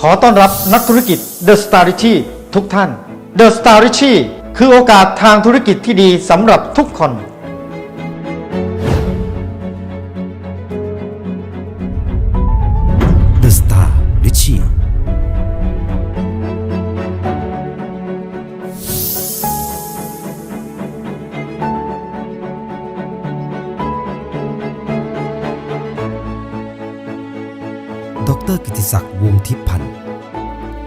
ขอต้อนรับนักธุรกิจ The Star r i c h i ทุกท่าน The Star r i c h i คือโอกาสทางธุรกิจที่ดีสำหรับทุกคน The Star Richie ดรกิติศักดิ์วงทิพย์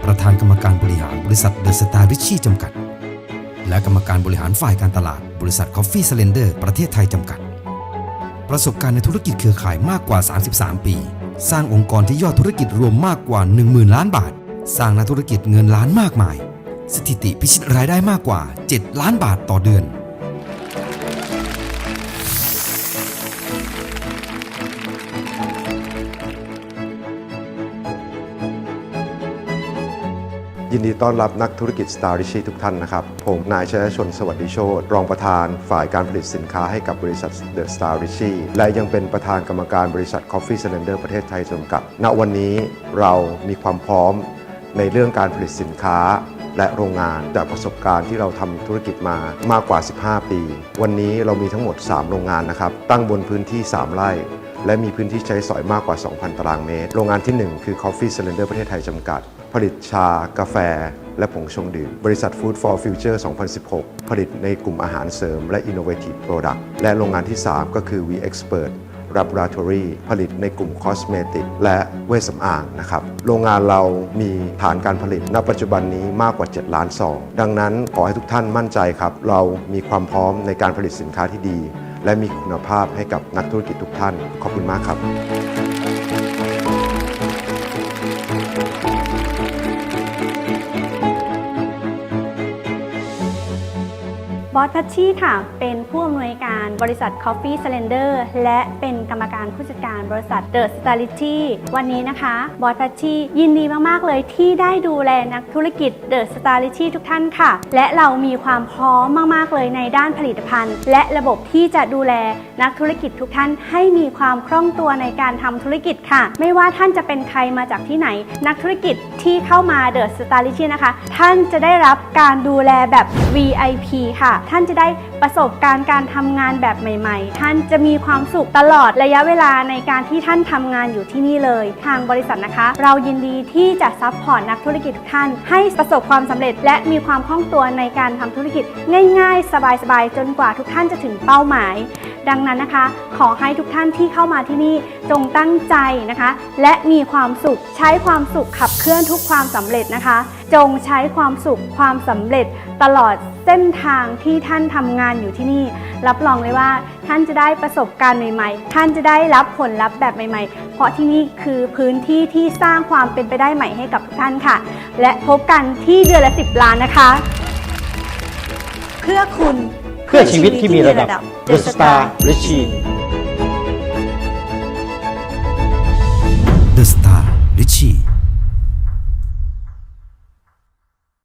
ประธานกรรมการบริหารบริษัทเดอะสตาร์ริชชี่จำกัด และกรรมการบริหารฝ่ายการตลาดบริษัทคอฟฟี่เซเลนเดอร์ประเทศไทยจำกัด ประสบการณ์ในธุรกิจเครือข่ายมากกว่า 33 ปี สร้างองค์กรที่ยอดธุรกิจรวมมากกว่า 10,000 ล้านบาท สร้างนักธุรกิจเงินล้านมากมาย สถิติพิชิตรายได้มากกว่า 7 ล้านบาทต่อเดือน ยินดีต้อนรับนักธุรกิจ Star r i c h i ทุกท่านนะครับ ผมนายชยชนสวัสดิโชตรองประธานฝ่ายการผลิตสินค้าให้กับบริษัท The Star r i c h i และยังเป็นประธานกรรมการบริษัท Coffee Cylinder ประเทศไทยจำกัด ณวันนี้เรามีความพร้อมในเรื่องการผลิตสินค้าและโรงงานจากประสบการณ์ที่เราทำธุรกิจมามากกว่า 15 ปี วันนี้เรามีทั้งหมด 3 โรงงานนะครับ ตั้งบนพื้นที่ 3 ไร่ และมีพื้นที่ใช้สอยมากกว่า 2,000 ตารางเมตร โรงงานที่ 1 คือ Coffee Cylinder ประเทศไทยจำกัด ผลิตชา กาแฟ และผงชงดื่ม บริษัท Food for Future 2016 ผลิตในกลุ่มอาหารเสริมและ Innovative Product และโรงงานที่ 3 ก็คือ V Expert Laboratory ผลิตในกลุ่มคอสเมติกและเวชสำอางนะครับ โรงงานเรามีฐานการผลิตณปัจจุบันนี้มากกว่า 7 ล้านซอง ดังนั้นขอให้ทุกท่านมั่นใจครับ เรามีความพร้อมในการผลิตสินค้าที่ดี และมีคุณภาพให้กับนักธุรกิจทุกท่าน ขอบคุณมากครับ บอสพัชชีค่ะ เป็นผู้อำนวยการบริษัท Coffee Slender และเป็นกรรมการผู้จัดการบริษัท The s t a r i t y วันนี้นะคะ บอสพัชชียินดีมากๆเลยที่ได้ดูแลนักธุรกิจ The s t a r i t y ทุกท่านค่ะ และเรามีความพร้อมมากๆเลยในด้านผลิตภัณฑ์ และระบบที่จะดูแลนักธุรกิจทุกท่านให้มีความคล่องตัวในการทำธุรกิจค่ะ ไม่ว่าท่านจะเป็นใครมาจากที่ไหน นักธุรกิจที่เข้ามา The s t a r i t y นะคะ ท่านจะได้รับการดูแลแบบ VIP ค่ะท่านจะได้ประสบการณ์การทำงานแบบใหม่ ๆ ท่านจะมีความสุขตลอดระยะเวลาในการที่ท่านทำงานอยู่ที่นี่เลย ทางบริษัทนะคะ เรายินดีที่จะซัพพอร์ตนักธุรกิจทุกท่าน ให้ประสบความสำเร็จ และมีความคล่องตัวในการทำธุรกิจง่าย ๆ สบายๆ จนกว่าทุกท่านจะถึงเป้าหมาย ดังนั้นนะคะ ขอให้ทุกท่านที่เข้ามาที่นี่จงตั้งใจนะคะ และมีความสุขใช้ความสุขขับเคลื่อนทุกความสำเร็จนะคะ จงใช้ความสุขความสำเร็จตลอดเส้นทางที่ท่านทำงานอยู่ที่นี่ รับรองเลยว่าท่านจะได้ประสบการณ์ใหม่ๆ ท่านจะได้รับผลลัพธ์แบบใหม่ๆ เพราะที่นี่คือพื้นที่ที่สร้างความเป็นไปได้ใหม่ให้กับทุกท่านค่ะ และพบกันที่เดือนละ 10 ล้านนะคะ เพื่อคุณเพื่อชีวิตที่มีระดับ The Star Richie The Star Richie